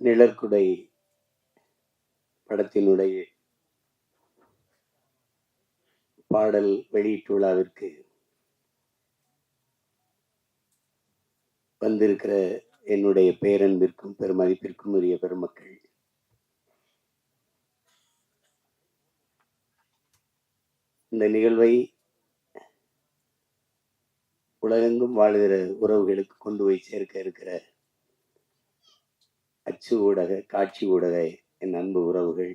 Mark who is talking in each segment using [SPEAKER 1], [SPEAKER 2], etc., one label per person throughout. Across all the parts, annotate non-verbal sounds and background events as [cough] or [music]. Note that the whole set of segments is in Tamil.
[SPEAKER 1] நிழற்குடை படத்தினுடைய பாடல் வெளியீட்டு விழாவிற்கு வந்திருக்கிற என்னுடைய பேரன்பிற்கும் பெருமதிப்பிற்கும் உரிய பெருமக்கள். இந்த நிகழ்வை உலகெங்கும் வாழுகிற உறவுகளுக்கு கொண்டு போய் சேர்க்க இருக்கிற அச்சு ஊடக காட்சி ஊடக என் அன்பு உறவுகள்.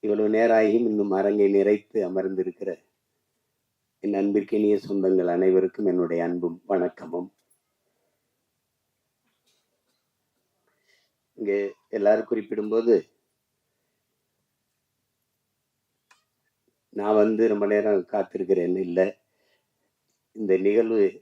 [SPEAKER 1] இவ்வளவு நேராகியும் இன்னும் அரங்கை நிறைத்து அமர்ந்திருக்கிற என் அன்பிற்கினிய சொந்தங்கள் அனைவருக்கும் என்னுடைய அன்பும் வணக்கமும். இங்கே எல்லாரும் குறிப்பிடும்போது நான் வந்து ரொம்ப நேரம் காத்திருக்கிறேன்னு இல்லை. இந்த நிகழ்வு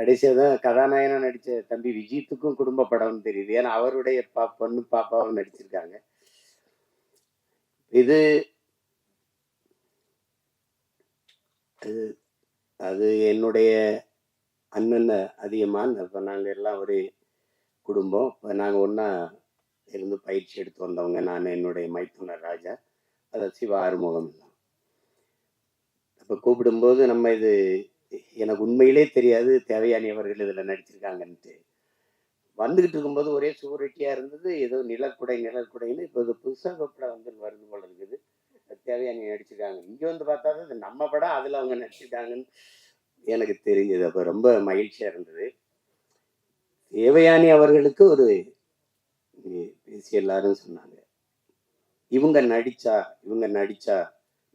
[SPEAKER 1] கடைசியாக தான் கதாநாயகனாக நடித்த தம்பி விஜித்துக்கும் குடும்ப படம்னு தெரியுது. ஏன்னா அவருடைய பா பொண்ணு பாப்பாவும் நடிச்சிருக்காங்க. இது அது என்னுடைய அண்ணன் அதிகமான. இப்போ நாங்கள் எல்லாம் ஒரு குடும்பம். இப்போ நாங்கள் ஒன்றா இருந்து பயிற்சி எடுத்து வந்தவங்க நான் என்னுடைய மைத்துனர் ராஜா. அதை சிவா ஆறுமுகம் தான் அப்போ கூப்பிடும்போது நம்ம இது எனக்கு உண்மையிலே தெரியாது தேவையானி அவர்கள் இதில் நடிச்சிருக்காங்கன்ட்டு வந்துகிட்டு இருக்கும்போது ஒரே சுவரொட்டியாக இருந்தது ஏதோ நிலக்குடை நிலக்குடைன்னு இப்போ இது புதுசாக படம் வந்து வருது போல இருக்குது. தேவையானி நடிச்சிருக்காங்க. இங்கே வந்து பார்த்தா தான் இது நம்ம படம் அதில் அவங்க நடிச்சிருக்காங்கன்னு எனக்கு தெரிஞ்சது. அப்போ ரொம்ப மகிழ்ச்சியாக இருந்தது. தேவயானி அவர்களுக்கு ஒரு பேசி எல்லாரும் சொன்னாங்க. இவங்க நடிச்சா இவங்க நடிச்சா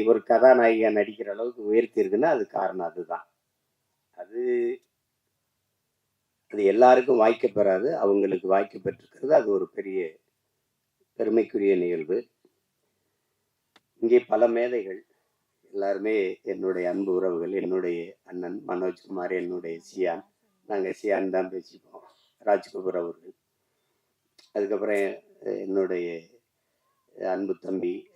[SPEAKER 1] இவர் கதாநாயகியாக நடிக்கிற அளவுக்கு உயர்த்தி இருக்குன்னா அது காரணம் அதுதான். அது அது எல்லாருக்கும் வாய்க்க பெறாது அவங்களுக்கு வாய்க்க பெற்றிருக்கிறது அது ஒரு பெரிய பெருமைக்குரிய நிகழ்வு. இங்கே பல மேதைகள் எல்லாருமே என்னுடைய அன்பு உறவுகள் என்னுடைய அண்ணன் மனோஜ்குமார் என்னுடைய சியான் நாங்கள் சியான் தான் பேசிப்போம் ராஜ்கபூர் அவர்கள். அதுக்கப்புறம் என்னுடைய அன்பு தம்பி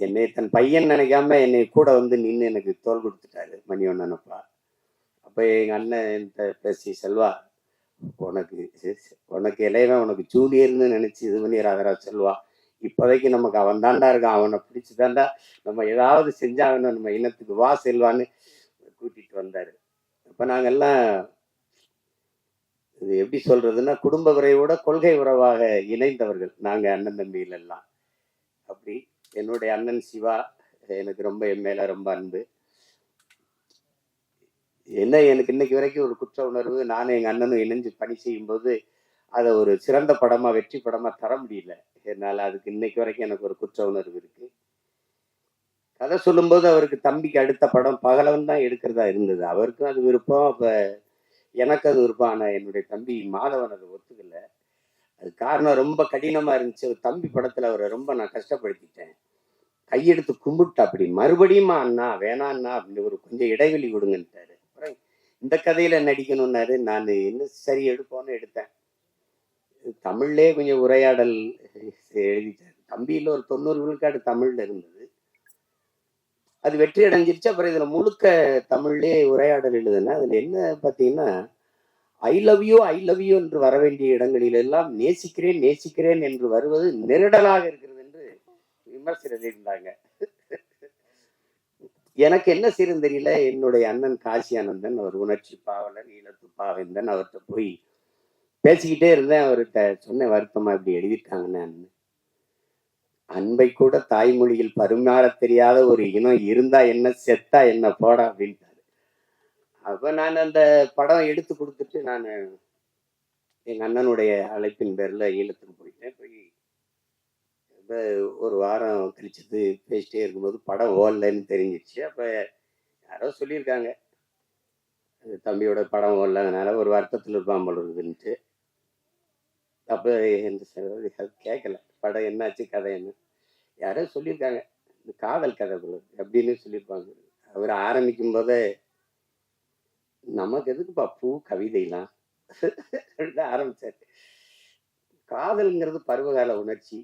[SPEAKER 1] என்னை தன் பையன் நினைக்காம என்னை கூட வந்து நின்று எனக்கு தோல் கொடுத்துட்டாரு மணி அப்பா அப்போ எங்கள் அண்ணன் என்கிட்ட பேசி செல்வா உனக்கு உனக்கு இளையவன் உனக்கு ஜூனியர்னு நினச்சி இது பண்ணி ராதரா செல்வா? இப்போதைக்கு நமக்கு அவன் தாண்டா இருக்கான் அவனை பிடிச்சி தாண்டா நம்ம ஏதாவது செஞ்சாகணும் நம்ம இனத்துக்கு வா செல்வான்னு கூட்டிகிட்டு வந்தார். அப்போ நாங்கள்லாம் இது எப்படி சொல்கிறதுன்னா குடும்ப உறவோட கொள்கை உறவாக இணைந்தவர்கள் நாங்கள் அண்ணன் தம்பிகள் எல்லாம். அப்படி என்னுடைய அண்ணன் சிவா எனக்கு ரொம்ப என் மேல ரொம்ப அன்பு. என்ன எனக்கு இன்னைக்கு வரைக்கும் ஒரு குற்ற உணர்வு நானும் எங்க அண்ணனும் இணைஞ்சு பணி செய்யும்போது அதை ஒரு சிறந்த படமா வெற்றி படமா தர முடியல. என்னால் அதுக்கு இன்னைக்கு வரைக்கும் எனக்கு ஒரு குற்ற உணர்வு இருக்கு. கதை சொல்லும்போது அவருக்கு தம்பிக்கு அடுத்த படம் பகலவன் தான் எடுக்கிறதா இருந்தது. அவருக்கும் அது விருப்பம் அப்ப எனக்கு அது விருப்பம். ஆனா என்னுடைய தம்பி மாதவன் அதை ஒத்துக்கல. அது காரணம் ரொம்ப கடினமா இருந்துச்சு. ஒரு தம்பி படத்துல அவரை ரொம்ப நான் கஷ்டப்படுத்திட்டேன். கையெடுத்து கும்பிட்டு அப்படி மறுபடியுமா அண்ணா வேணாண்ணா அப்படின்னு ஒரு கொஞ்சம் இடைவெளி கொடுங்கன்ட்டாரு. அப்புறம் இந்த கதையில நடிக்கணும்னாரு. நான் என்ன சரி எடுப்போன்னு எடுத்தேன். தமிழ்லே கொஞ்சம் உரையாடல் எழுதிட்டார். தம்பியில் ஒரு தொண்ணூறு விழுக்காடு தமிழ்ல இருந்தது. அது வெற்றி அடைஞ்சிருச்சு. அப்புறம் இதுல முழுக்க தமிழ்லேயே உரையாடல் எழுதுனா அதுல என்ன பார்த்தீங்கன்னா I love you I love you என்று வர வேண்டிய இடங்களில் எல்லாம் நேசிக்கிறேன் நேசிக்கிறேன் என்று வருவது நெருடலாக இருக்கிறது என்று விமர்சனம் இருந்தாங்க. எனக்கு என்ன செய்யும் தெரியல. என்னுடைய அண்ணன் காசியானந்தன் அவர் உணர்ச்சி பாவலன் ஈழத்து பாவேந்தன் அவர்கிட்ட போய் பேசிக்கிட்டே இருந்தேன். அவர்கிட்ட சொன்ன வருத்தமா இப்படி எழுதியிருக்காங்கன்னு. அன்பை கூட தாய்மொழியில் பரிமாற தெரியாத ஒரு இனம் இருந்தா என்ன செத்தா என்ன போடா அப்படின்ட்டு. அப்போ நான் அந்த படம் எடுத்து கொடுத்துட்டு நான் எங்கள் அண்ணனுடைய அழைப்பின் பேரில் ஈழத்துக்கு போயிட்டேன். போய் இப்போ ஒரு வாரம் கழிச்சது பேசிட்டே இருக்கும்போது படம் ஓடலன்னு தெரிஞ்சிச்சு அப்போ யாரோ சொல்லியிருக்காங்க. தம்பியோட படம் ஓடலனால ஒரு வருத்தத்தில் இருப்பான் போல இருக்குதுன்ட்டு அப்போ எந்த கேட்கல படம் என்னாச்சு கதை என்ன? யாரோ சொல்லியிருக்காங்க. இந்த காதல் கதை போல அப்படின்னு சொல்லியிருப்பாங்க. அவர் ஆரம்பிக்கும் போதே நமக்கு எதுக்குப்பா பூ கவிதைலாம்? ஆரம்பிச்சார். காதல்ங்கிறது பருவகால உணர்ச்சி.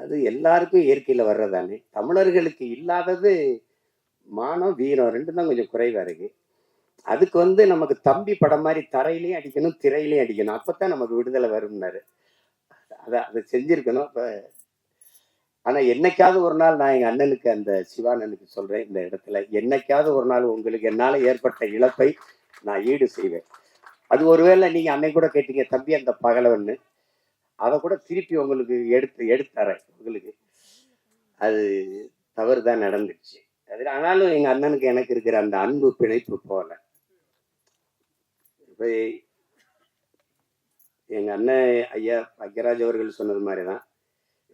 [SPEAKER 1] அது எல்லாருக்கும் இயற்கையில் வர்றதானே தமிழர்களுக்கு இல்லாதது மானம் வீரம் ரெண்டும் தான் கொஞ்சம் குறைவாக இருக்கு. அதுக்கு வந்து நமக்கு தம்பி படம் மாதிரி தரையிலையும் அடிக்கணும் திரையிலையும் அடிக்கணும். அப்போத்தான் நமக்கு விடுதலை வரும்னாரு. அதை அதை செஞ்சிருக்கணும். இப்போ ஆனால் என்னைக்காவது ஒரு நாள் நான் எங்கள் அண்ணனுக்கு அந்த சிவானனுக்கு சொல்கிறேன் இந்த இடத்துல. என்னைக்காவது ஒரு நாள் உங்களுக்கு என்னால் ஏற்பட்ட இழப்பை நான் ஈடு செய்வேன். அது ஒருவேளை நீங்க அன்னை கூட கேட்டீங்க தம்பி அந்த பகலவன்னு. அதை கூட திருப்பி உங்களுக்கு எடுத்து எடுத்துறேன் உங்களுக்கு. அது தவறு தான் நடந்துச்சு. அது ஆனாலும் எங்க அண்ணனுக்கு எனக்கு இருக்கிற அந்த அன்பு பிணைப்பு போல. இப்ப எங்க அண்ணன் ஐயா பக்யராஜ் அவர்கள் சொன்னது மாதிரி தான்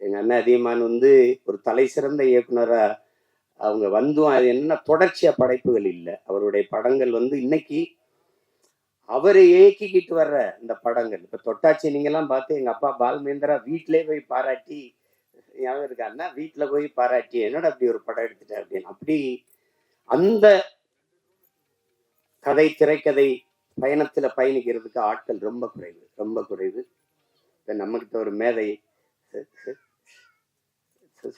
[SPEAKER 1] எங்க அண்ணன் அதியமான் வந்து ஒரு தலை சிறந்த இயக்குனரா அவங்க வந்தும் அது என்ன தொடர்ச்சியா படைப்புகள் இல்லை. அவருடைய படங்கள் வந்து இன்னைக்கு அவரை இயக்கிக்கிட்டு வர்ற இந்த படங்கள். இப்ப தொட்டாச்சி நீங்கள்லாம் பார்த்து எங்க அப்பா பால்மேந்திரா வீட்டிலே போய் பாராட்டி ஞாபகம் இருக்காருன்னா அண்ணா போய் பாராட்டி என்னோட அப்படி ஒரு படம் எடுத்துட்டேன் அப்படின்னு. அப்படி அந்த கதை திரைக்கதை பயணத்துல பயணிக்கிறதுக்கு ஆட்கள் ரொம்ப குறைவு ரொம்ப குறைவு. இப்ப நம்மகிட்ட ஒரு மேதை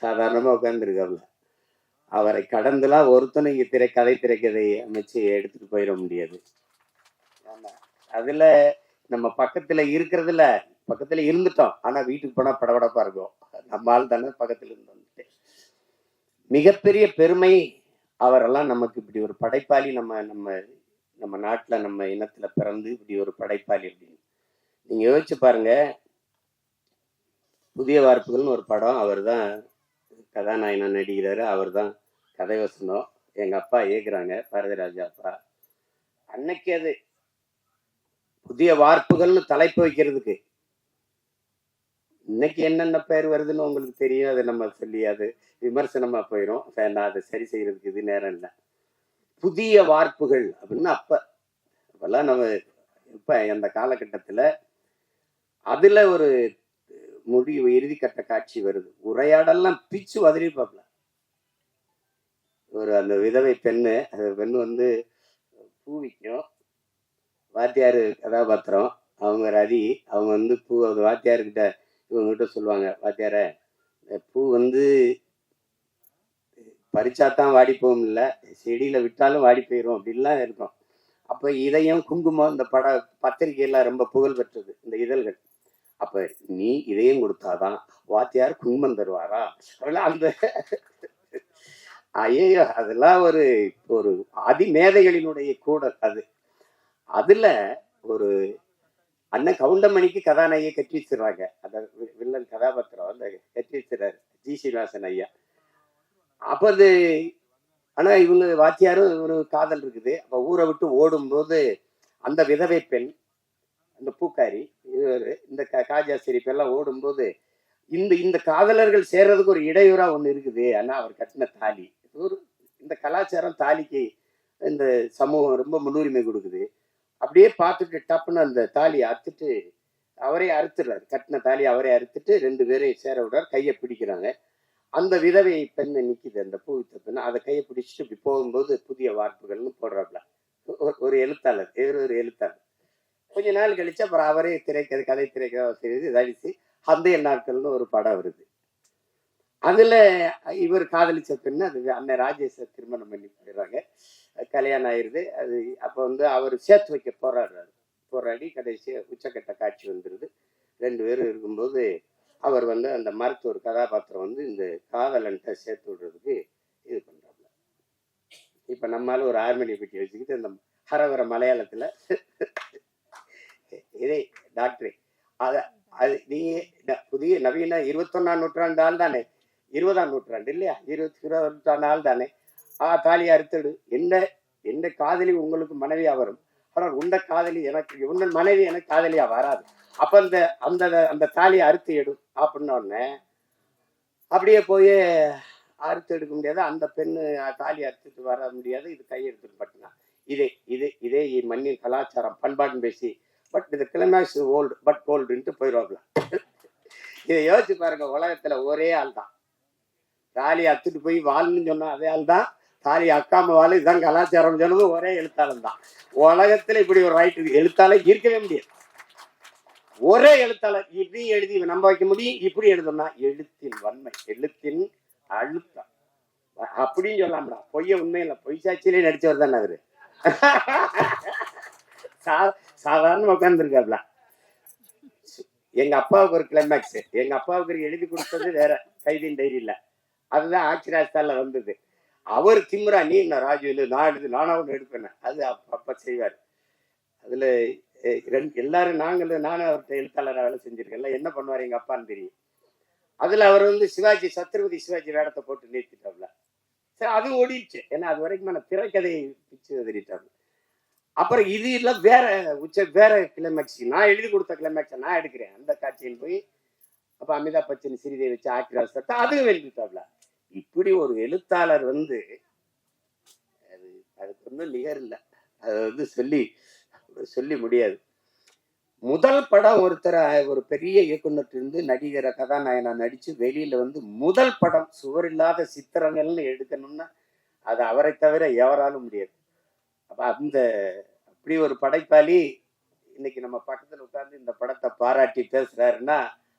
[SPEAKER 1] சாதாரணமா உட்காந்துருக்காப்ல அவரை கடந்துலாம் ஒருத்தனும் இங்க திரை கதை திரைக்கதை அமைச்சு எடுத்துட்டு போயிட முடியாது. ஆமா. அதுல நம்ம பக்கத்துல இருக்கிறதுல பக்கத்துல இருந்துட்டோம். ஆனா வீட்டுக்கு போனா படபடப்பா இருக்கும். நம்ம ஆள் தானே பக்கத்துல இருந்து வந்துட்டு. மிகப்பெரிய பெருமை அவரெல்லாம் நமக்கு இப்படி ஒரு படைப்பாளி நம்ம நம்ம நம்ம நாட்டுல நம்ம இனத்துல பிறந்து இப்படி ஒரு படைப்பாளி அப்படின்னு. நீங்க யோசிச்சு பாருங்க. புதிய வார்ப்புகள்னு ஒரு படம் அவர் தான் கதாநாயகன் நடிக்கிறாரு. அவர் தான் கதை வசனம். எங்க அப்பா இயக்குறாங்க பாரதிராஜா அப்பா. அன்னைக்கு அது புதிய வார்ப்புகள்னு தலைப்பு வைக்கிறதுக்கு. இன்னைக்கு என்னென்ன பேர் வருதுன்னு உங்களுக்கு தெரியும். அதை நம்ம சொல்லி அது விமர்சனமா போயிடும் நான் அதை சரி செய்யறதுக்கு இது நேரம் இல்லை. புதிய வார்ப்புகள் அப்படின்னு அப்ப அப்பெல்லாம் நம்ம இப்ப அந்த காலகட்டத்துல அதுல ஒரு முடிவு இறுதி கட்ட காட்சி வருது. உரையாடெல்லாம் பிச்சு வதறிப்பாப்ல ஒரு அந்த விதவை பெண்ணு அந்த பெண்ணு வந்து பூ விற்கும் வாத்தியார் கதாபாத்திரம். அவங்க ரதி அவங்க வந்து பூ அந்த வாத்தியார்கிட்ட இவங்ககிட்ட சொல்லுவாங்க வாத்தியார பூ வந்து பறிச்சாதான் வாடி போகும் இல்லை செடியில விட்டாலும் வாடி போயிடும் அப்படின்லாம் இருக்கும். அப்போ இதயம் குங்குமம் இந்த பட பத்திரிகையெல்லாம் ரொம்ப புகழ் பெற்றது இந்த இதழ்கள். அப்ப நீ இதயம் கொடுத்தாதான் வாத்தியார் குங்குமம் தருவாரா? அதெல்லாம் அந்த ஐயோ அதெல்லாம் ஒரு ஒரு அதிமேதைகளினுடைய கூடல் அது. அதுல ஒரு அண்ணன் கவுண்டமணிக்கு கதாநாயகியை கட்டி வச்சிடுறாங்க. அந்த வில்லன் கதாபாத்திரம் அந்த கட்டி வச்சிடறாரு ஜி. ஸ்ரீனிவாசன் ஐயா. அப்ப அது ஆனா இவங்க வாத்தியாரும் ஒரு காதல் இருக்குது. அப்ப ஊரை விட்டு ஓடும்போது அந்த விதவை பெண் அந்த பூக்காரி இவர் இந்த காஜா சிரிப்பு எல்லாம் ஓடும்போது இந்த இந்த காதலர்கள் சேர்றதுக்கு ஒரு இடையூறா ஒன்று இருக்குது. ஆனால் அவர் கட்டின தாலி. ஒரு இந்த கலாச்சாரம் தாலிக்கு இந்த சமூகம் ரொம்ப முன்னுரிமை கொடுக்குது. அப்படியே பார்த்துட்டு டப்புன்னு அந்த தாலியை அறுத்துட்டு அவரே அறுத்துடுறாரு. கட்டின தாலி அவரே அறுத்துட்டு ரெண்டு பேரையும் சேர விடுறாரு கையை பிடிக்கிறாங்க. அந்த விதவை பெண்ணை நிற்கிது அந்த பூவித்த பெண்ணை. அதை கையை பிடிச்சிட்டு இப்படி போகும்போது புதிய வார்ப்புகள்னு போடுறாப்புல ஒரு- ஒரு எழுத்தாளர் வேறு ஒரு எழுத்தாளர். கொஞ்ச நாள் கழிச்சு அப்புறம் அவரே திரைக்கதை கதை திரைக்கதை செய்து இதாகிச்சு அந்த நாட்கள்னு ஒரு படம் வருது. அதுல இவர் காதலிச்ச பெண்ணு அது அண்ணன் ராஜேஷை திருமணம் பண்ணி போயிடுறாங்க. கல்யாணம் ஆயிடுது அது அப்போ வந்து அவர் சேர்த்து வைக்க போராடுறாரு. போராடி கடைசி உச்சக்கட்ட காட்சி வந்துடுது ரெண்டு பேரும் இருக்கும்போது அவர் வந்து அந்த மருத்துவர் கதாபாத்திரம் வந்து இந்த காதலன்ட்ட சேர்த்து விடுறதுக்கு இது பண்ணுறாங்க இப்போ நம்மளால ஒரு ஆர்மனியை பெட்டி வச்சுக்கிட்டு இந்த ஹரவர மலையாளத்தில் இதே டாக்டரே. அதை அது நீ ந- புதிய நவீன இருபத்தொன்னாம் நூற்றாண்டு ஆள் தானே. இருபதாம் நூற்றாண்டு இல்லையா? இருபத்தி இருபதாம் நூற்றாண்டு ஆள் தானே. ஆ தாலி அறுத்துடு என்ன என்ன காதலி உங்களுக்கு மனைவியா வரும்? ஆனால் உண்ட காதலி எனக்கு உன்ன மனைவி எனக்கு காதலியா வராது. அப்ப அந்த அந்த அந்த தாலியை அறுத்து எடு. அப்படின்னோடனே அப்படியே போய் அறுத்து எடுக்க முடியாது. அந்த பெண்ணு தாலி அறுத்துட்டு வர முடியாது. இது கையெழுத்துட்டு பட்டுனா. இதே இதே இதே மண்ணின் கலாச்சாரம் பண்பாடுன்னு பேசி பட் இது கிளைமேக்ஸ் ஓல்டு பட் ஓல்டுன்ட்டு போயிடுவாப்ல இதை யோசிச்சு பாருங்க உலகத்துல ஒரே ஆள் தான் தாலி அத்துட்டு போய் வாழ்னு சொன்னா அதே ஆள் தான் தாலி அக்காம வாழ் இதுதான் கலாச்சாரம் சொன்னது ஒரே எழுத்தாளன் தான். உலகத்துல இப்படி ஒரு ரைட்டு எழுத்தாளர் இருக்கவே முடியாது. ஒரே எழுத்தாளர் இப்படி எழுதி நம்ப வைக்க முடியும். இப்படி எழுதணும்னா எழுத்தின் வன்மை எழுத்தின் அழுத்தம். அப்படின்னு சொல்லாம்டா. பொய்ய உண்மையில பொய் சாட்சியிலே நடிச்சவர் தானே அவரு. [laughs] சா- சாதாரண உட்காந்துருக்காப்ல எங்க அப்பாவுக்கு ஒரு கிளைமேக்ஸ் எங்க அப்பாவுக்கு ஒரு எழுதி கொடுத்தது வேற கைதின் டைரி இல்ல அதுதான் ஆட்சிராஜ்தான்ல வந்தது. அவர் திமுறா நீ என்ன ராஜு இல்லை நான் எடுத்து நானா ஒன்று எடுப்பேன் அது அப்பா செய்வார். அதுல ரெண்டு எல்லாரும் நாங்களும் நானும் அவர்கிட்ட எழுத்தாளராக வேலை செஞ்சிருக்கேன்ல. என்ன பண்ணுவார் எங்க அப்பான்னு தெரியும். அதுல அவர் வந்து சிவாஜி சத்ரபதி சிவாஜி வேடத்தை போட்டு நிறுத்திட்டாப்ல. சரி அது ஓடிடுச்சு. ஏன்னா அது வரைக்கும் நான் திரைக்கதையை பிச்சு எதிரிட்டாப்ல அப்புறம் இது இல்லை வேற உச்ச வேற கிளைமேக்ஸ் நான் எழுதி கொடுத்த கிளைமேக்ஸை நான் எடுக்கிறேன். அந்த காட்சியில் போய் அப்ப அமிதாப் பச்சன் சிறிதை வச்சு ஆக்டிராஸ் சட்டை அதுவும் எழுதிட்டாப்ல. இப்படி ஒரு எழுத்தாளர் வந்து அது அதுக்கு ஒன்றும் நிகர் இல்லை. அது வந்து சொல்லி சொல்லி முடியாது. முதல் படம் ஒருத்தர் ஒரு பெரிய இயக்குநர்கிட்ட நடிகரை கதாநாயகனா நடிச்சு வெளியில வந்து முதல் படம் சுவர் இல்லாத சித்திரங்கள்னு எடுக்கணும்னா அது அவரை தவிர எவராலும் முடியாது. அப்ப அந்த அப்படி ஒரு படைப்பாளி இன்னைக்கு நம்ம பக்கத்துல உட்கார்ந்து இந்த படத்தை பாராட்டி பேசுறாருன்னா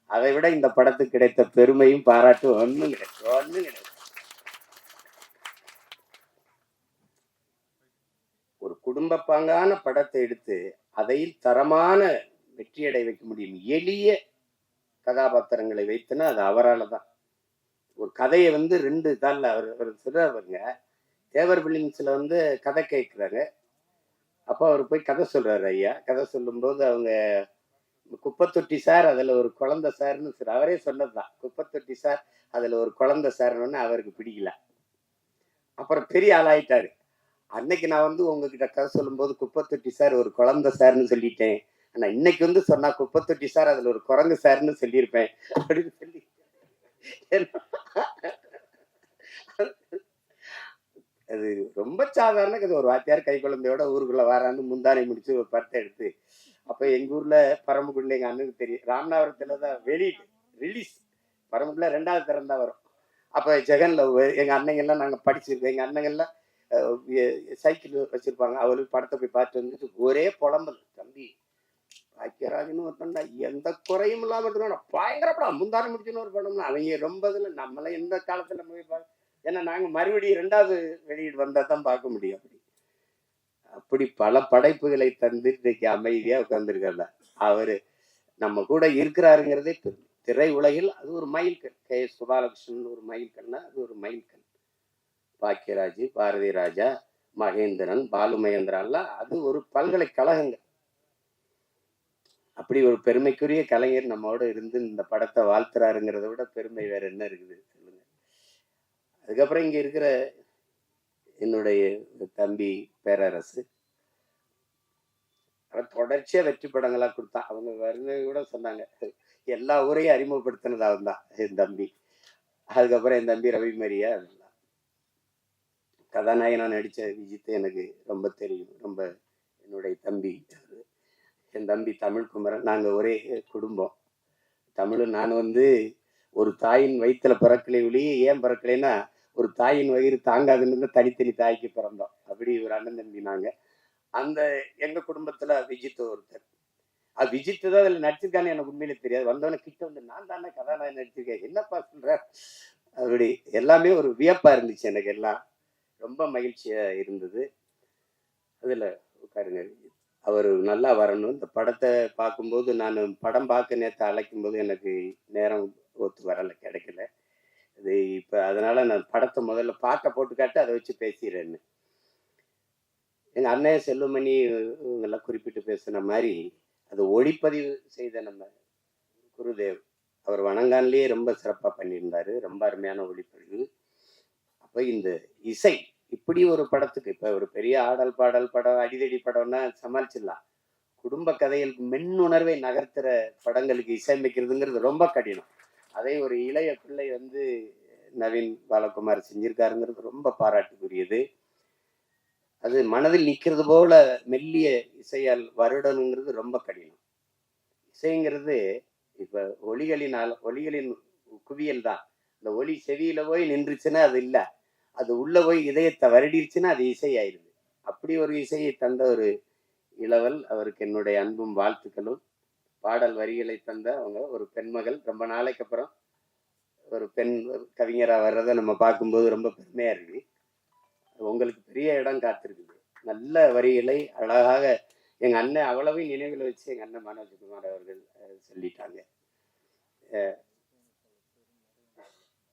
[SPEAKER 1] அதை விட இந்த படத்துக்கு கிடைத்த பெருமையும் பாராட்டும் ஒண்ணும் கிடையாது ஒண்ணும் கிடையாது. ஒரு குடும்ப பாங்கான படத்தை எடுத்து அதை தரமான வெற்றியடை வைக்க முடியும். எளிய கதாபாத்திரங்களை வைத்தனா அது அவரால் தான் ஒரு கதையை வந்து ரெண்டு தாளில் அவர் அவர் சொல்றாருங்க தேவர் பில்லிங்ஸில் வந்து கதை கேட்குறாரு. அப்போ அவர் போய் கதை சொல்கிறார் ஐயா. கதை சொல்லும்போது அவங்க குப்பத்தொட்டி சார் அதில் ஒரு குழந்தை சார்னு சார் அவரே சொன்னது தான் குப்பத்தொட்டி சார் அதில் ஒரு குழந்தை சார்னு அவருக்கு பிடிக்கல. அப்புறம் பெரிய ஆளாயிட்டாரு. அன்னைக்கு நான் வந்து உங்ககிட்ட கதை சொல்லும்போது குப்பத்தொட்டி சார் ஒரு குழந்தை சார்னு சொல்லிட்டேன். ஆனால் இன்னைக்கு வந்து சொன்னால் குப்பத்தொட்டி சார் அதில் ஒரு குரங்கு சார்னு சொல்லியிருப்பேன் அப்படின்னு சொல்லி அது ரொம்ப சாதாரண கதை. ஒரு வாத்தியார் கை குழந்தையோட ஊருக்குள்ள வரான்னு முந்தானை முடிச்சு ஒரு படத்தை எடுத்து அப்போ எங்க ஊர்ல பரமக்குடில எங்க அண்ணனுக்கு தெரியும். ராமநாதபுரத்துல தான் வெளியீடு ரிலீஸ் பரமக்குடில ரெண்டாவது தரம் வரும். அப்ப ஜெகன்ல ஒ- எங்க அண்ணங்கள்லாம் நாங்க படிச்சிருக்கோம். எங்க அண்ணங்கள்லாம் சைக்கிள் வச்சிருப்பாங்க. அவளுக்கு படத்தை போய் பார்த்து வந்துட்டு ஒரே புலம்பல். தம்பி பாக்கியராஜன் ஒருத்தன்டா எந்த குறையும் இல்லாம இருக்கணும் பயங்கர படம் முந்தாரம் முடிச்சுன்னு ஒரு படம்னா. அவங்க ரொம்ப இதுல நம்மள எந்த காலத்துல போய் பார்க்க ஏன்னா நாங்கள் மறுபடியும் ரெண்டாவது வெளியீடு வந்தால் தான் பார்க்க முடியும். அப்படி. அப்படி பல படைப்புகளை தந்து இன்றைக்கு அமைதியாக உட்காந்துருக்கல அவர் நம்ம கூட இருக்கிறாருங்கிறதே பெருமை திரை உலகில் அது ஒரு மைல்கல் கே. எஸ் சுபாலகிருஷ்ணன் ஒரு மைல்கல்னா அது ஒரு மைல்கல் பாக்கியராஜ் பாரதி ராஜா மகேந்திரன் பாலு மகேந்திராலாம் அது ஒரு பல்கலைக்கழகங்கள். அப்படி ஒரு பெருமைக்குரிய கலைஞர் நம்மோட இருந்து இந்த படத்தை வாழ்த்துறாருங்கிறத விட பெருமை வேற என்ன இருக்குது? அதுக்கப்புறம் இங்கே இருக்கிற என்னுடைய தம்பி பேரரசு. தொடர்ச்சியாக தொடர்ச்சியா வெற்றி படங்களா கொடுத்தான் அவங்க வருங்க கூட சொன்னாங்க. எல்லா ஊரையும் அறிமுகப்படுத்தினது அவன் தான் என் தம்பி. அதுக்கப்புறம் என் தம்பி ரவி மரியா அதெல்லாம் கதாநாயகனாக நடித்த விஜித் எனக்கு ரொம்ப தெரியும். ரொம்ப என்னுடைய தம்பி. என் தம்பி தமிழ் குமரன் நாங்கள் ஒரே குடும்பம். தமிழும் நான் வந்து ஒரு தாயின் வயிற்றுல பிறக்கலை ஒழிய ஏன் பிறக்கலைன்னா ஒரு தாயின் வயிறு தாங்காதுன்னு தனித்தனி தாய்க்கு பிறந்தோம். அப்படி ஒரு அண்ணன் தம்பி நாங்கள் அந்த எங்க குடும்பத்துல விஜித் ஒருத்தர். அது விஜித் தான் அதில் நடிச்சிருக்கான்னு எனக்கு உண்மையிலே தெரியாது. வந்தவன கிட்ட வந்து நான் தானே கதாநாயகன் நடிச்சிருக்கேன். என்னப்பா சொல்ற? அப்படி எல்லாமே ஒரு வியப்பா இருந்துச்சு எனக்கு எல்லாம். ரொம்ப மகிழ்ச்சியா இருந்தது. அதில் உட்காருங்க. அவர் நல்லா வரணும். இந்த படத்தை பார்க்கும்போது நான் படம் பார்க்க நேற்று அழைக்கும் போது எனக்கு நேரம் ஒத்து வரல கிடைக்கல. இது இப்போ அதனால் நான் படத்தை முதல்ல பாட்டை போட்டு காட்டு அதை வச்சு பேசிடுறேன்னு. எங்கள் அண்ணன் செல்லுமணி இவங்கெல்லாம் குறிப்பிட்டு பேசுன மாதிரி அது ஒளிப்பதிவு செய்த நம்ம குருதேவ். அவர் வணங்கான்லேயே ரொம்ப சிறப்பாக பண்ணியிருந்தாரு ரொம்ப அருமையான ஒளிப்பதிவு. அப்போ இந்த இசை இப்படி ஒரு படத்துக்கு இப்போ ஒரு பெரிய ஆடல் பாடல் படம் அடிதடி படம்னா சமாளிச்சிடலாம். குடும்ப கதையில் மென்னுணர்வை நகர்த்துற படங்களுக்கு இசையமைக்கிறதுங்கிறது ரொம்ப கடினம். அதை ஒரு இளைய பிள்ளை வந்து நவீன் பாலகுமார் செஞ்சிருக்காருங்கிறது ரொம்ப பாராட்டுக்குரியது. அது மனதில் நிற்கிறது போல மெல்லிய இசையால் வருடணுங்கிறது ரொம்ப கடினம். இசைங்கிறது இப்போ ஒளிகளினால் ஒளிகளின் குவியல் தான். இந்த ஒளி செவியில போய் நின்றுச்சுன்னா அது இல்லை. அது உள்ள போய் இதயத்தை வருடிருச்சுன்னா அது இசை ஆயிடுது அப்படி ஒரு இசையை தந்த ஒரு இளவல் அவருக்கு என்னுடைய அன்பும் வாழ்த்துக்களும். பாடல் வரிகளை தந்த அவங்க ஒரு பெண்மகள் ரொம்ப நாளைக்கு அப்புறம் ஒரு பெண் கவிஞராக வர்றதை நம்ம பார்க்கும்போது ரொம்ப பெருமையா இருக்கு. உங்களுக்கு பெரிய இடம் காத்திருக்குது. நல்ல வரிகளை அழகாக எங்க அண்ணன் அவ்வளவையும் நினைவில் வச்சு எங்க அண்ணன் மனோஜ்குமார் அவர்கள் சொல்லிட்டாங்க.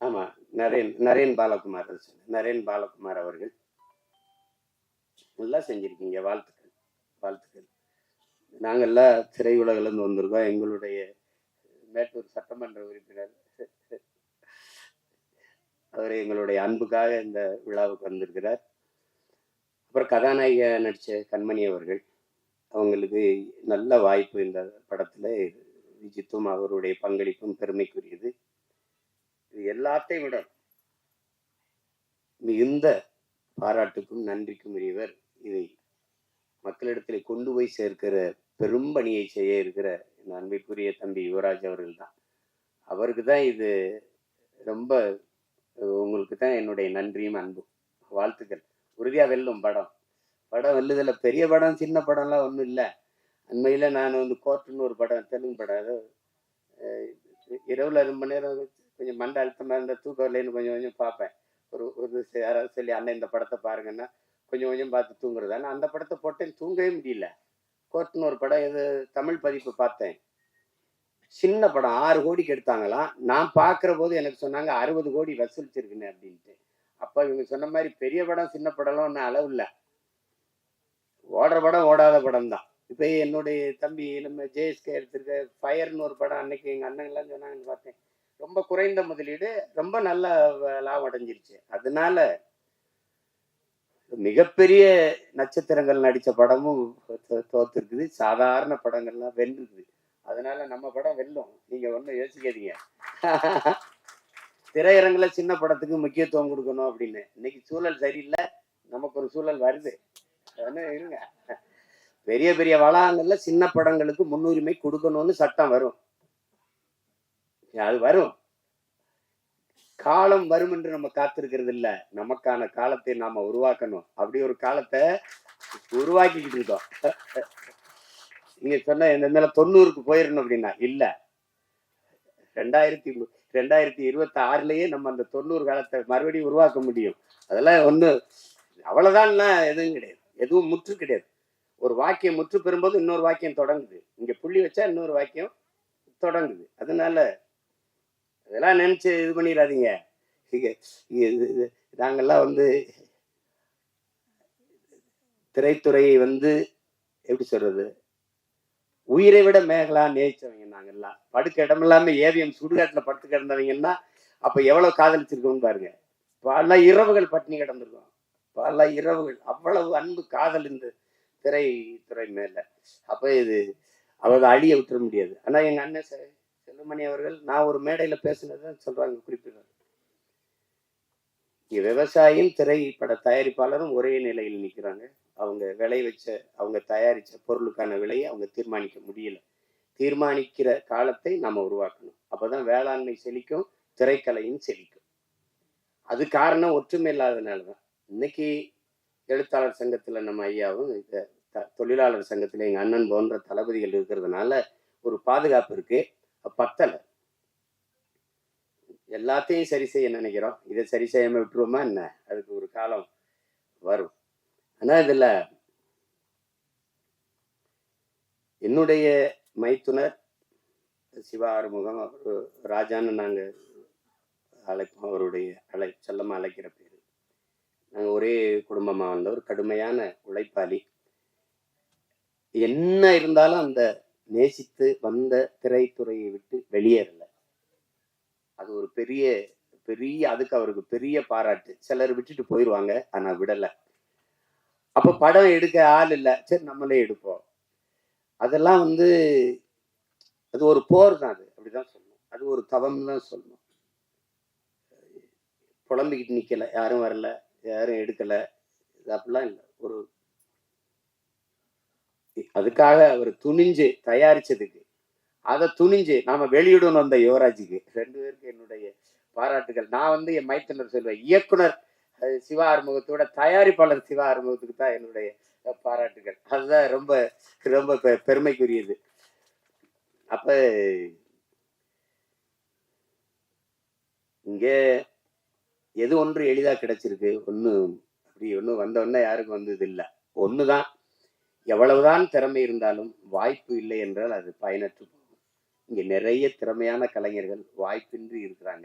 [SPEAKER 1] ஆமா நரேன் நரேன் பாலகுமார் நரேன் பாலகுமார் அவர்கள். நல்லா செஞ்சிருக்கீங்க வாழ்த்துக்கள் வாழ்த்துக்கள். நாங்கள்லாம் திரையுலகிலிருந்து வந்திருக்கோம். எங்களுடைய மேட்டூர் சட்டமன்ற உறுப்பினர் அவர் எங்களுடைய அன்புக்காக இந்த விழாவுக்கு வந்திருக்கிறார். அப்புறம் கதாநாயக நடித்த கண்மணி அவர்கள் அவங்களுக்கு நல்ல வாய்ப்பு இந்த படத்தில். விஜித்தும் அவருடைய பங்களிப்பும் பெருமைக்குரியது. இது எல்லாத்தையும் விட மிகுந்த பாராட்டுக்கும் நன்றிக்கும் உரியவர் இதை மக்களிடத்தில் கொண்டு போய் சேர்க்கிற பெரும் பணியை செய்ய இருக்கிற என் அன்பிற்குரிய தம்பி யுவராஜ் அவர்கள் தான் அவருக்கு தான் இது ரொம்ப உங்களுக்கு தான் என்னுடைய நன்றியும் அன்பும். வாழ்த்துக்கள். உறுதியாக வெல்லும் படம். படம் வெல்லுதில்ல. பெரிய படம் சின்ன படம்லாம் ஒன்றும் இல்லை. அண்மையில் நான் வந்து கோர்ட்டுன்னு ஒரு படம் தெலுங்கு படம். அது இரவில் ரொம்ப நேரம் கொஞ்சம் மண்ட அழுத்தமாக இருந்த தூக்கம் இல்லைன்னு கொஞ்சம் கொஞ்சம் பார்ப்பேன். ஒரு ஒரு யாராவது சொல்லி அண்ணன் இந்த படத்தை பாருங்கன்னா கொஞ்சம் கொஞ்சம் பார்த்து தூங்குறது ஆனால் அந்த படத்தை போட்டேன் தூங்கவே முடியல. கோர்ட்னு ஒரு படம் இது தமிழ் பதிப்பு பார்த்தேன். சின்ன படம் ஆறு கோடிக்கு எடுத்தாங்களாம் நான் பார்க்குற போது எனக்கு சொன்னாங்க அறுபது கோடி வசூலிச்சிருக்குன்னு அப்படின்ட்டு. அப்போ இவங்க சொன்ன மாதிரி பெரிய படம் சின்ன படம்லாம் ஒன்றும் அளவு இல்லை. ஓடுற படம் ஓடாத படம் தான். இப்போ என்னுடைய தம்பி நம்ம ஜேஎஸ்கே எடுத்திருக்க ஃபயர்னு ஒரு படம் அன்னைக்கு எங்கள் அண்ணங்கள்லாம் சொன்னாங்கன்னு பார்த்தேன். ரொம்ப குறைந்த முதலீடு ரொம்ப நல்ல லாபம் அடைஞ்சிருச்சு. அதனால மிகப்பெரிய நட்சத்திரங்கள் நடித்த படமும் தோ- தோத்துருக்குது. சாதாரண படங்கள்லாம் வென்றுக்குது அதனால நம்ம படம் வெல்லும். நீங்க ஒன்றும் யோசிக்காதீங்க. திரையரங்குல சின்ன படத்துக்கு முக்கியத்துவம் கொடுக்கணும் அப்படின்னு. இன்னைக்கு சூழல் சரியில்லை. நமக்கு ஒரு சூழல் வருது. இருங்க. பெரிய பெரிய வளாகங்கள்ல சின்ன படங்களுக்கு முன்னுரிமை கொடுக்கணும்னு சட்டம் வரும். அது வரும். காலம் வரும் என்று நம்ம காத்திருக்கிறது இல்ல. நமக்கான காலத்தை நாம உருவாக்கணும். அப்படி ஒரு காலத்தை உருவாக்கிக்கிட்டு இருக்கோம். நீங்க சொன்ன இந்த தொண்ணூறுக்கு போயிடணும் அப்படின்னா இல்ல. ரெண்டாயிரத்தி ரெண்டாயிரத்தி இருபத்தி ஆறுலயே நம்ம அந்த தொண்ணூறு காலத்தை மறுபடியும் உருவாக்க முடியும். அதெல்லாம் ஒண்ணு அவ்வளவுதான்லாம் எதுவும் கிடையாது. எதுவும் முற்று கிடையாது. ஒரு வாக்கியம் முற்று பெறும்போது இன்னொரு வாக்கியம் தொடங்குது. இங்க புள்ளி வச்சா இன்னொரு வாக்கியம் தொடங்குது. அதனால இதெல்லாம் நினச்சி இது பண்ணிடாதீங்க. நாங்கள்லாம் நாங்கெல்லாம் வந்து திரைத்துறையை வந்து எப்படி சொல்றது? உயிரை விட மேகலா நேச்சவங்க நாங்கள்லாம் படுக்க இடம் இல்லாமல் ஏவிஎம் சுடுகாட்டில் படுத்து கிடந்தவங்கன்னா அப்போ எவ்வளவு காதலிச்சிருக்கோம்னு பாருங்க. பல இரவுகள் பட்டினி கிடந்திருக்கோம். பல இரவுகள். அவ்வளவு அன்பு காதல் இந்த திரைத்துறை மேலே. அப்போ இது அவங்க அழிய விட்டுற முடியாது. ஆனால் எங்கள் அண்ணன் சார் செல்லுமணி அவர்கள் நான் ஒரு மேடையில பேசுனதை சொல்றாங்க குறிப்பிடுறாங்க. விவசாயியும் திரைப்பட தயாரிப்பாளரும் ஒரே நிலையில் நிற்கிறாங்க அவங்க விளை வச்ச அவங்க தயாரிச்ச பொருளுக்கான விலையை அவங்க தீர்மானிக்க முடியல. தீர்மானிக்கிற காலத்தை நாம உருவாக்கணும். அப்பதான் வேளாண்மை செழிக்கும் திரைக்கலையும் செழிக்கும். அது காரணம் ஒற்றுமை இல்லாதனால தான் இன்னைக்கு எழுத்தாளர் சங்கத்துல நம்ம ஐயாவும் இந்த த- தொழிலாளர் சங்கத்துல எங்க அண்ணன் போன்ற தளபதிகள் இருக்கிறதுனால ஒரு பாதுகாப்பு இருக்கு. பத்தலை. எல்லாத்தையும் சரி செய்ய நினைக்கிறோம். இதை சரி செய்யாம விட்டுருவோமா என்ன? அதுக்கு ஒரு காலம் வரும். ஆனா இதுல என்னுடைய மைத்துனர் சிவா ஆறுமுகம் அவர் ராஜான்னு நாங்க அழைப்போம். அவருடைய அழை செல்லமாக அழைக்கிற பேர். நாங்கள் ஒரே குடும்பமாக வந்தவர் கடுமையான உழைப்பாளி. என்ன இருந்தாலும் அந்த நேசித்து வந்த திரைத்துறையை விட்டு வெளியேறல. அது ஒரு பெரிய பெரிய அதுக்கு அவருக்கு பெரிய பாராட்டு. சிலர் விட்டுட்டு போயிடுவாங்க ஆனா விடல. அப்ப படம் எடுக்க ஆள் இல்லை. சரி நம்மளே எடுப்போம். அதெல்லாம் வந்து அது ஒரு போர் தான் அது. அப்படிதான் சொல்லணும். அது ஒரு தவம் தான் சொல்லணும். புலம்பிக்கிட்டு நிக்கல. யாரும் வரல. யாரும் எடுக்கல. இது அப்படிலாம் இல்லை. ஒரு அதுக்காக அவர் துணிஞ்சு தயாரிச்சதுக்கு. அதை துணிஞ்சு நாம வெளியிடணும் அந்த யுவராஜுக்கு. ரெண்டு பேருக்கு என்னுடைய பாராட்டுகள். நான் வந்து என் மைத்தனர் சொல்வேன். இயக்குனர் சிவா ஆறுமுகத்தோட தயாரிப்பாளர் சிவா ஆறுமுகத்துக்கு தான் என்னுடைய பாராட்டுகள். அதுதான் ரொம்ப ரொம்ப பெ- பெருமைக்குரியது. அப்ப இங்க எது ஒன்று எளிதா கிடைச்சிருக்கு? ஒன்றும் அப்படி ஒன்றும் வந்த உடனே யாருக்கும் வந்தது இல்லை ஒண்ணுதான் எவ்வளவுதான் திறமை இருந்தாலும் வாய்ப்பு இல்லை என்றால் அது பயனற்று போகும். இங்க நிறைய திறமையான கலைஞர்கள் வாய்ப்பின்றி இருக்கிறாங்க.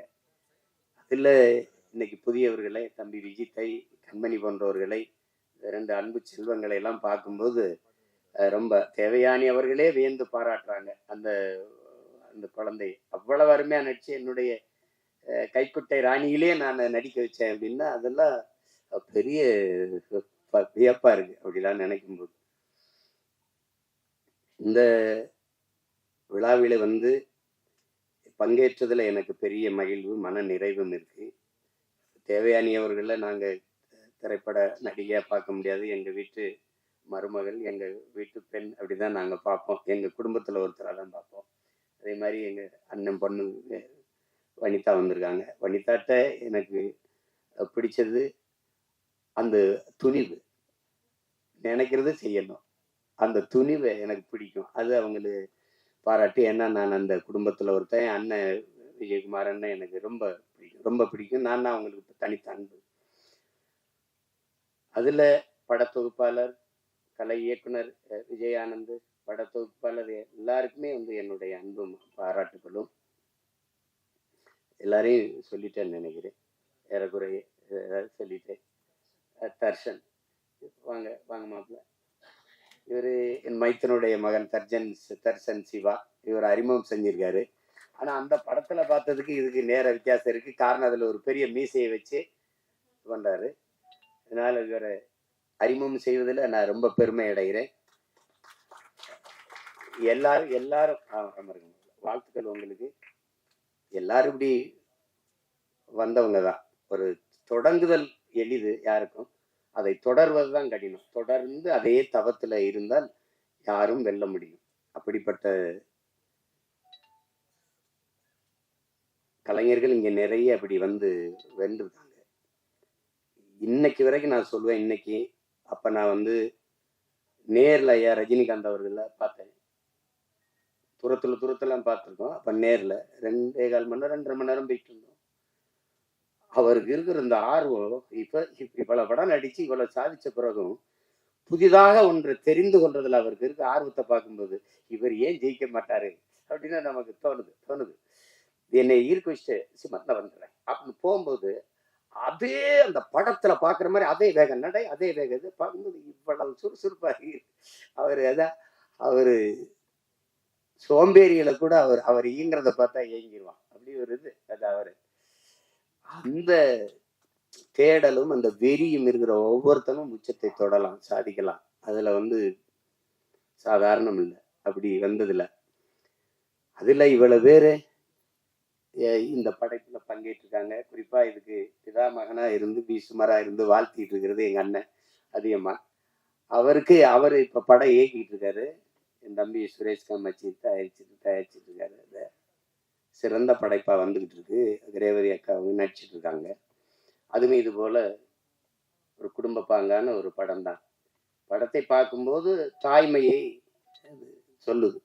[SPEAKER 1] அதுல இன்னைக்கு புதியவர்களை தம்பி விஜித்தை கண்மணி போன்றவர்களை ரெண்டு அன்பு செல்வங்களை எல்லாம் பார்க்கும்போது ரொம்ப தேவையானி அவர்களே வியந்து பாராட்டுறாங்க. அந்த அந்த குழந்தை அவ்வளவு அருமையா நடிச்சு என்னுடைய கைக்குட்டை ராணியிலே நான் நடிக்க வச்சேன் அப்படின்னா அதெல்லாம் பெரிய ப- வியப்பா இருக்கு. அப்படிலாம் நினைக்கும்போது. இந்த விழாவில் வந்து பங்கேற்றதில் எனக்கு பெரிய மகிழ்வு மன நிறைவும் இருக்குது தேவையானி அவர்களில் நாங்கள் திரைப்பட நடிகையாக பார்க்க முடியாது. எங்கள் வீட்டு மருமகள் எங்கள் வீட்டு பெண் அப்படிதான் நாங்கள் பார்ப்போம். எங்கள் குடும்பத்தில் ஒருத்தராக தான் பார்ப்போம். அதே மாதிரி எங்கள் அண்ணன் பொண்ணு வனிதா வந்திருக்காங்க. வனிதாட்ட எனக்கு பிடிச்சது அந்த துணிவு. நினைக்கிறது செய்யணும். அந்த துணிவை எனக்கு பிடிக்கும். அது அவங்களுக்கு பாராட்டி ஏன்னா நான் அந்த குடும்பத்தில் ஒருத்தன் அண்ணன் விஜயகுமார் அண்ணன் எனக்கு ரொம்ப பிடிக்கும். ரொம்ப பிடிக்கும். நான் தான் அவங்களுக்கு தனித்த அன்பு. அதில் படத்தொகுப்பாளர் கலை இயக்குனர் விஜயானந்த் படத்தொகுப்பாளர் எல்லாருக்குமே வந்து என்னுடைய அன்பும் பாராட்டுகளும். எல்லாரையும் சொல்லிட்டேன்னு நினைக்கிறேன். ஏறக்குறைய சொல்லிட்டேன். தர்ஷன். வாங்க வாங்க மாப்பிள்ள. இவர் என் மைத்தனுடைய மகன் தர்ஜன் தர்சன் சிவா இவர் அறிமுகம் செஞ்சிருக்காரு. ஆனா அந்த படத்துல பார்த்ததுக்கு இதுக்கு நேர வித்தியாசம் இருக்கு. காரணம் அதுல ஒரு பெரிய மீசையை வச்சு இது பண்றாரு. அதனால இவரை அறிமுகம் செய்வதில் நான் ரொம்ப பெருமை அடைகிறேன். எல்லாரும் எல்லாரும் வாழ்த்துக்கள் உங்களுக்கு. எல்லாரும் இப்படி வந்தவங்க தான். ஒரு தொடங்குதல் எளிது யாருக்கும். அதை தொடர்வது தான் கடினம். தொடர்ந்து அதே தவத்துல இருந்தால் யாரும் வெல்ல முடியும். அப்படிப்பட்ட கலைஞர்கள் இங்க நிறைய அப்படி வந்து வென்றுருக்காங்க இன்னைக்கு வரைக்கும் நான் சொல்லுவேன் இன்னைக்கு அப்ப நான் வந்து நேர்ல ஐயா ரஜினிகாந்த் அவர்களை பார்த்தேன். தூரத்தில் தூரத்துலாம் பார்த்துருக்கோம். அப்ப நேர்ல ரெண்டே கால் மணி நேரம் ரெண்டரை மணி நேரம் போயிட்டு இருந்தோம். அவருக்கு இருக்கிற இந்த ஆர்வம் இப்ப இப்ப இவ்வளவு படம் நடிச்சு இவ்வளவு சாதிச்ச பிறகும் புதிதாக ஒன்று தெரிந்து கொள்றதுல அவருக்கு இருக்க ஆர்வத்தை பார்க்கும்போது இவர் ஏன் ஜெயிக்க மாட்டாரு? அப்படின்னு நமக்கு தோணுது தோணுது. என்னை ஈர்க்க வச்சுட்டு சிமத்ல வந்துடுறேன். அப்படின்னு போகும்போது அதே அந்த படத்துல பாக்குற மாதிரி அதே வேகம் நடை அதே வேகம் இது பார்க்கும்போது இவ்வளவு சுறுசுறுப்பா அவர் அவரு அதான் அவரு சோம்பேறியில கூட அவர் அவர் ஈங்கிறத பார்த்தா ஏங்கிடுவான் அப்படி ஒரு இது. அந்த தேடலும் அந்த வெறியும் இருக்கிற ஒவ்வொருத்தனும் உச்சத்தை தொடலாம் சாதிக்கலாம். அதுல வந்து சாதாரணம் இல்லை. அப்படி வந்ததுல அதுல இவ்வளவு பேரு இந்த படைப்புல பங்கேற்றிருக்காங்க. குறிப்பா இதுக்கு பிதா மகனா இருந்து பீசுமரா இருந்து வாழ்த்திட்டு இருக்கிறது எங்க அண்ணன் அதிகமா. அவருக்கு அவர் இப்ப படம் இயக்கிட்டு இருக்காரு. என் தம்பி சுரேஷ் காமாட்சி தயாரிச்சுட்டு தயாரிச்சுட்டு இருக்காரு. அதை சிறந்த படைப்பா வந்துகிட்டு இருக்கு. கிரேவரி அக்கா அவங்க நடிச்சிட்டு இருக்காங்க. அதுவும் இது போல ஒரு குடும்ப பாங்கான ஒரு படம் தான் படத்தை பார்க்கும்போது தாய்மையை அது சொல்லுது.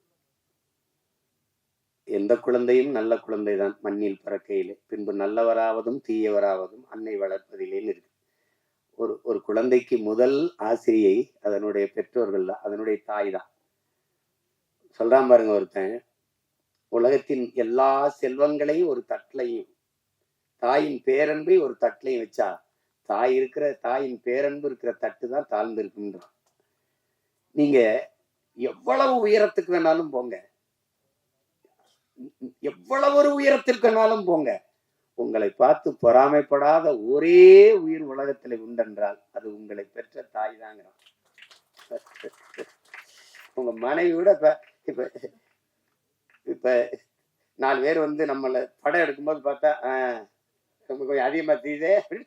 [SPEAKER 1] எந்த குழந்தையும் நல்ல குழந்தை தான் மண்ணில் பறக்கையில். பின்பு நல்லவராவதும் தீயவராவதும் அன்னை வளர்ப்பதிலேன்னு இருக்கு ஒரு ஒரு குழந்தைக்கு முதல் ஆசிரியை அதனுடைய பெற்றோர்கள் தான் அதனுடைய தாய் தான் சொல்றான் பாருங்க ஒருத்தன் உலகத்தின் எல்லா செல்வங்களையும் ஒரு தட்டிலையும் தாயின் பேரன்பை ஒரு தட்டிலையும் வச்சா தாய் இருக்கிற தாயின் பேரன்பு இருக்கிற தட்டு தான் தாழ்ந்து இருக்குன்றான் நீங்க எவ்வளவு உயரத்துக்கு வேணாலும் போங்க. எவ்வளவு ஒரு உயரத்திற்கு வேணாலும் போங்க. உங்களை பார்த்து பொறாமைப்படாத ஒரே உயிர் உலகத்தில் உண்டென்றால் அது உங்களை பெற்ற தாய் தாங்கிறான். உங்க மனைவியோட இப்ப இப்போ நாலு பேர் வந்து நம்மளை படம் எடுக்கும்போது பார்த்தா நமக்கு ரொம்ப கொஞ்சம் அதிகமாக தெரியுதே அப்படி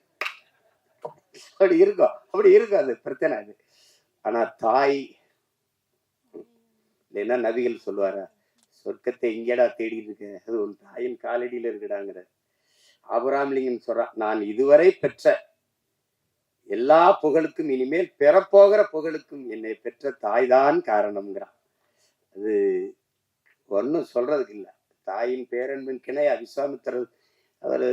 [SPEAKER 1] இருக்கும். அப்படி இருக்கும் அது. பிரச்சனை அது. ஆனால் தாய் இல்லைன்னா நபிகள் சொல்லுவாரா? சொர்க்கத்தை எங்கேடா தேடிட்டு இருக்க? அது உன் தாயின் காலடியில் இருக்குடாங்கிற. ஆபராம்லிங்கன் சொல்றான் நான் இதுவரை பெற்ற எல்லா புகழுக்கும் இனிமேல் பெறப்போகிற புகழுக்கும் என்னை பெற்ற தாய்தான் காரணம்ங்கிறான். அது ஒன்றும் சொல்கிறதுக்கு இல்லை. தாயின் பேரன்பின் கிணையா அவிஸ்வாமித்திரர் அவர்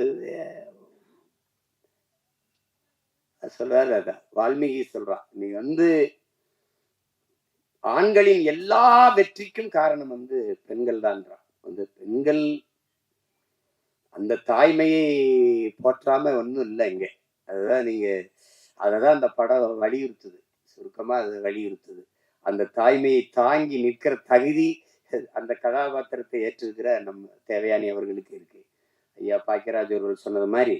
[SPEAKER 1] சொல்றாரு அதான் வால்மீகி சொல்றான் நீ வந்து ஆண்களின் எல்லா வெற்றிக்கும் காரணம் வந்து பெண்கள் தான்றான் வந்து பெண்கள் அந்த தாய்மையை போற்றாம ஒன்றும் இல்லை இங்கே. அதுதான் நீங்க அததான் அந்த படம் வலியுறுத்துது. சுருக்கமா அது வலியுறுத்துது. அந்த தாய்மையை தாங்கி நிற்கிற தகுதி அந்த கதாபாத்திரத்தை ஏற்றிருக்கிற நம்ம தேவையானி அவர்களுக்கு இருக்கு. ஐயா பாக்கியராஜ் அவர்கள் சொன்னது மாதிரி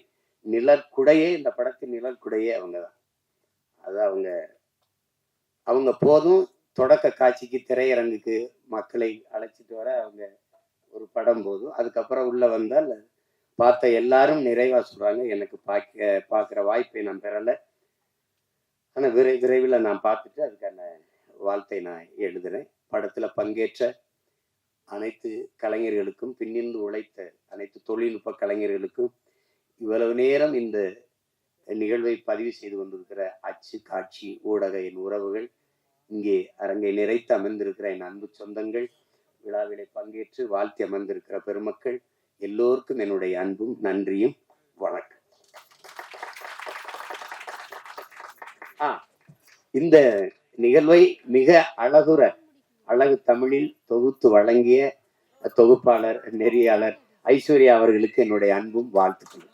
[SPEAKER 1] நிழற்குடையே இந்த படத்தின் நிழற்குடையே அவங்க தான் அது அவங்க அவங்க போதும் தொடக்க காட்சிக்கு திரையரங்குக்கு மக்களை அழைச்சிட்டு வர அவங்க ஒரு படம் போதும். அதுக்கப்புறம் உள்ள வந்தால் பார்த்த எல்லாரும் நிறைவா சொல்றாங்க. எனக்கு பார்க்க பார்க்குற வாய்ப்பை நான் பெறல. ஆனால் விரை விரைவில் நான் பார்த்துட்டு அதுக்கான வாழ்த்தை நான் எழுதுறேன். படத்தில் பங்கேற்ற அனைத்து கலைஞர்களுக்கும் பின்னிருந்து உழைத்த அனைத்து தொழில்நுட்ப கலைஞர்களுக்கும் இவ்வளவு நேரம் இந்த நிகழ்வை பதிவு செய்து கொண்டிருக்கிற அச்சு காட்சி ஊடக என் உறவுகள் இங்கே அரங்கை நிறைத்து அமர்ந்திருக்கிற என் அன்பு சொந்தங்கள் விழாவிலே பங்கேற்று வாழ்த்தி அமர்ந்திருக்கிற பெருமக்கள் எல்லோருக்கும் என்னுடைய அன்பும் நன்றியும். வணக்கம். ஆ இந்த நிகழ்வை மிக அழகுற அழகு தமிழில் தொகுத்து வழங்கிய தொகுப்பாளர் நெறியாளர் ஐஸ்வர்யா அவர்களுக்கு என்னுடைய அன்பும் வாழ்த்துக்களும்.